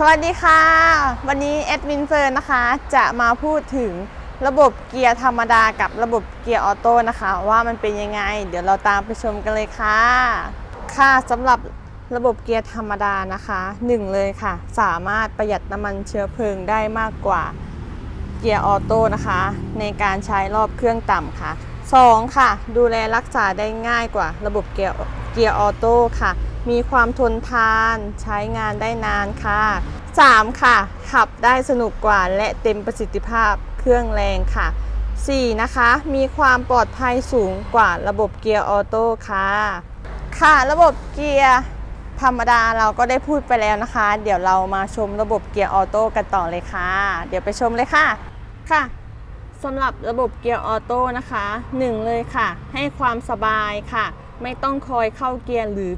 สวัสดีค่ะ วันนี้แอดมินเฟิร์นนะคะ จะมาพูดถึงระบบเกียร์ธรรมดากับระบบเกียร์ออโต้นะคะ ว่ามันเป็นยังไง เดี๋ยวเราตามไปชมกันเลยค่ะ ค่ะสำหรับระบบเกียร์ธรรมดานะคะหนึ่งเลยค่ะ สามารถประหยัดน้ำมันเชื้อเพลิงได้มากกว่าเกียร์ออโต้นะคะ ในการใช้รอบเครื่องต่ำค่ะ 2. ค่ะ ดูแลรักษาได้ง่ายกว่าระบบเกียร์เกียร์ออโต้ค่ะ มีความทนทานใช้งานได้นานค่ะ 3. ค่ะ ขับได้สนุกกว่าและเต็มประสิทธิภาพเครื่องแรงค่ะ 4. นะคะ มีความปลอดภัยสูงกว่าระบบเกียร์ออโต้ค่ะ ค่ะระบบเกียร์ธรรมดาเราก็ได้พูดไปแล้วนะคะ เดี๋ยวเรามาชมระบบเกียร์ออโต้กันต่อเลยค่ะ เดี๋ยวไปชมเลยค่ะ ค่ะสำหรับระบบเกียร์ออโต้นะคะหนึ่งเลยค่ะ ให้ความสบายค่ะ ไม่ต้องคอยเข้าเกียร์หรือ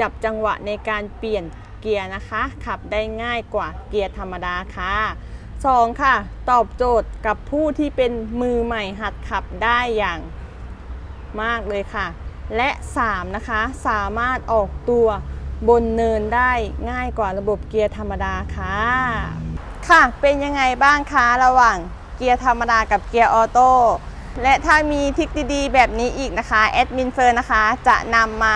จับจังหวะในการเปลี่ยนเกียร์นะคะ ขับได้ง่ายกว่าเกียร์ธรรมดาค่ะ 2. ค่ะ ตอบโจทย์กับผู้ที่เป็นมือใหม่หัดขับได้อย่างมากเลยค่ะ และ 3. นะคะ สามารถออกตัวบนเนินได้ง่ายกว่าระบบเกียร์ธรรมดาค่ะ ค่ะ เป็นยังไงบ้างคะระหว่างเกียร์ธรรมดากับเกียร์ออโต้และถ้ามีทริคดีๆ แบบนี้อีกนะคะ แอดมินเฟิร์นนะคะ จะนำมา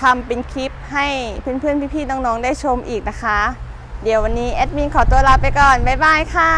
ทำเป็นคลิปให้เพื่อนๆ พี่ๆ น้องๆ ได้ชมอีกนะคะ เดี๋ยววันนี้แอดมินขอตัวลาไปก่อน บ๊ายบายค่ะ